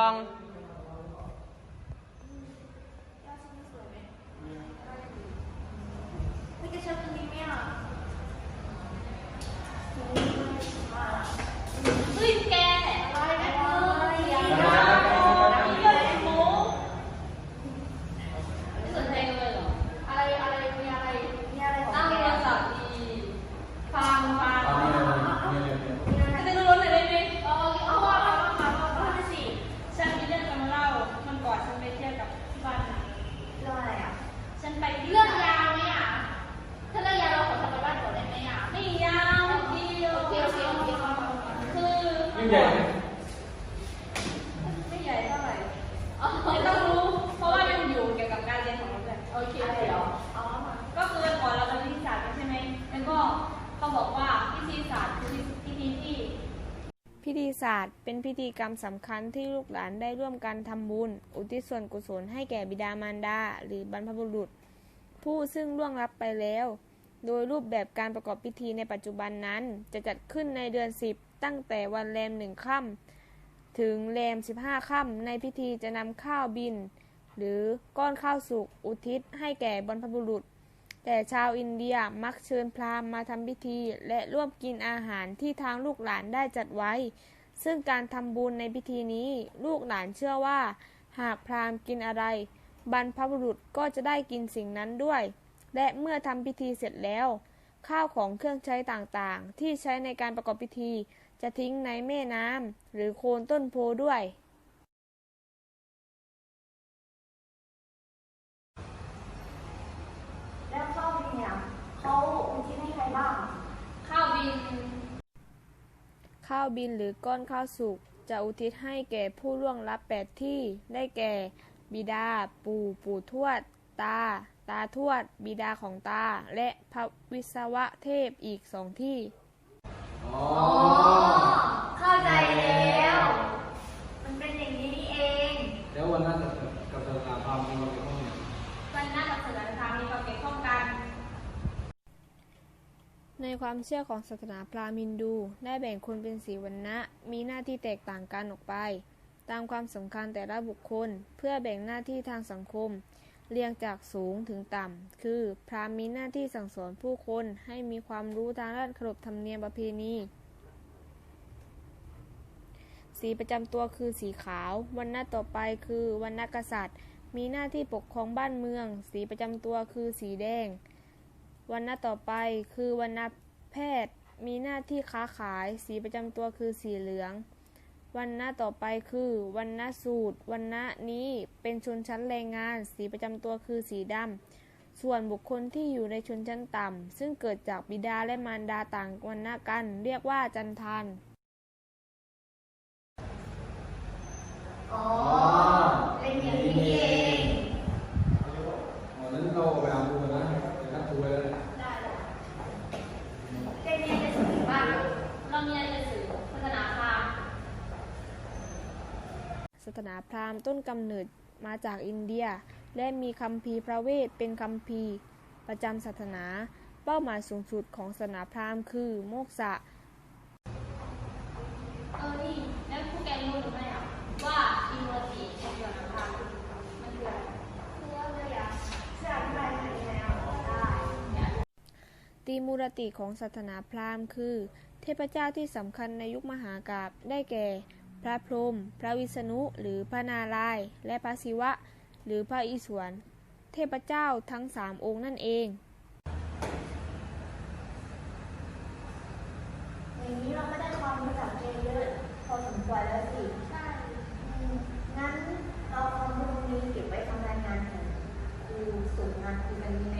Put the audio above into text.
อง ไม่กระชับตรงนี้ไหมอะเฮ้ยแกอะไรนะเฮ้ยอย่าอย่าอย่าโม้ไม่สนใจกันเลยเหรอ อะไรอะไรมีอะไรมีอะไรของ ตั้ง แก โทรศัพท์ดีฟังฟัง เอาเนี่ยเนี่ยเนี่ย จะได้รู้รถหน่อยได้ไหม เออเอาว่าเอาว่าเอาว่าเอาสิ ฉันมีเรื่องจะมาเล่า มันก่อนฉันไปเที่ยวกับที่บ้านนะ เรื่องอะไรอะ ฉันไป เรื่องยาวไหมอะ ถ้าเรื่องยาวเราขอทำไปบ้านก่อนได้ไหมอะ ไม่ยาวเดียว โอเคโอเคโอเคเอาเอาเอา คือ ยิ่ง ใหญ่ไหมไม่ใหญ่เท่าไหร่เอไม่ต้องรู้ เพราะว่ามันอยู่เกี่ยวกับการเรียนของเราด้วยโอเคเดี๋ยวอามาก็คือก่อนเราไปวิทยาศาสตร์ใช่ไหมแล้วก็เขาบอกว่าวิทยาศาสตร์คือวิธีที่ พิธีศาสตร์เป็นพิธีกรรมสำคัญที่ลูกหลานได้ร่วมกันทำบุญ อุทิศส่วนกุศลให้แก่บิดามารดาหรือบรรพบุรุษ ผู้ซึ่งล่วงลับไปแล้ว โดยรูปแบบการประกอบพิธีในปัจจุบันนั้นจะจัดขึ้นในเดือน 10 ตั้งแต่วันแรมหนึ่งค่ำถึงแรม15ค่ำในพิธีจะนำข้าวบิน หรือก้อนข้าวสุกอุทิศให้แก่บรรพบุรุษ แต่ชาวอินเดียมักเชิญพราหมณ์มาทำพิธี และร่วมกินอาหารที่ทางลูกหลานได้จัดไว้ ซึ่งการทำบุญในพิธีนี้ลูกหลานเชื่อว่า หากพราหมณ์กินอะไร บรรพบุรุษก็จะได้กินสิ่งนั้นด้วย และเมื่อทำพิธีเสร็จแล้วข้าวของเครื่องใช้ต่างๆ ที่ใช้ในการประกอบพิธี จะทิ้งในแม่น้ำหรือโคนต้นโพด้วย แล้วเข้าบินเนี่ยเขาอุทิศให้ใครบ้าง ข้าวบิน ข้าวบินหรือก้อนข้าวสุกจะอุทิศให้แก่ผู้ล่วงลับแปดที่ได้แก่ บิดา ปู่ปู่ทวด ตา ตาทวด บิดาของตา และพระวิศวะเทพอีกสองที่ อ๋ออ๋อ เข้าใจแล้ว มันเป็นอย่างนี้นี่เอง แล้ววันนั้นกับกับศาสนาพราหมณ์มีความเกี่ยวข้องเนี่ยวันหน้ากับเสือทางมีความเกี่ยวข้องกัน ในความเชื่อของศาสนาพราหมณ์ฮินดู ได้แบ่งคนเป็นสีวรรณะ มีหน้าที่แตกต่างกันออกไป ตามความสำคัญแต่ละบุคคล เพื่อแบ่งหน้าที่ทางสังคม เรียงจากสูงถึงต่ำ คือ พราหมณ์มีหน้าที่สั่งสอนผู้คนให้มีความรู้ทางด้านขนบธรรมเนียมประเพณี สีประจำตัวคือสีขาว วันณะต่อไปคือวันณะกษัตริย์ มีหน้าที่ปกครองบ้านเมือง สีประจำตัวคือสีแดง วันณะต่อไปคือวันณะแพทย์ มีหน้าที่ค้าขาย สีประจำตัวคือสีเหลือง วันณะต่อไปคือวันณะสูตรวันณะนี้เป็นชนชั้นแรงงาน สีประจำตัวคือสีดำส่วนบุคคลที่อยู่ในชนชั้นต่ำซึ่งเกิดจากบิดาและมารดาต่างวันณะกัน เรียกว่าจันทานอ๋อเป็นอย่างนี้เอง วันนั้นเราไปหาครูกันนะไปนัดครูไว้แล้วเนี่ย ได้เลยเจนเนี่ยจะถึงบ้าน เรามีอะไรจะสื่อศาสนาพราหมณ์ ศาสนาพราหมณ์ต้นกำเนิดมาจากอินเดีย และมีคัมภีร์พระเวทเป็นคัมภีร์ประจำศาสนา เป้าหมายสูงสุดของศาสนาพราหมณ์คือโมกษะเออนี่แล้วผู้แกรู้หรือไม่อะว่าอินโนติของศาสนาพราหมณ์มันคืออะไรคือว่าเลยอะช่วยอธิบายหน่อยได้ไหมอะได้ตีมูรติของศาสนาพราหมณ์คือ เทพเจ้าที่สำคัญในยุคมหากาพย์ได้แก่ พระพรหมพระวิษณุ หรือพระนารายณ์และพระศิวะ หรือพระอิศวร เทพเจ้าทั้งสามองค์นั่นเองอย่างนี้เราก็ได้ความรู้จักเยอะพอสมควรแล้วสิ ใช่ งั้นเราความรู้นี้เก็บไว้ทำรายงานของครูส่งงานคือกันดีไ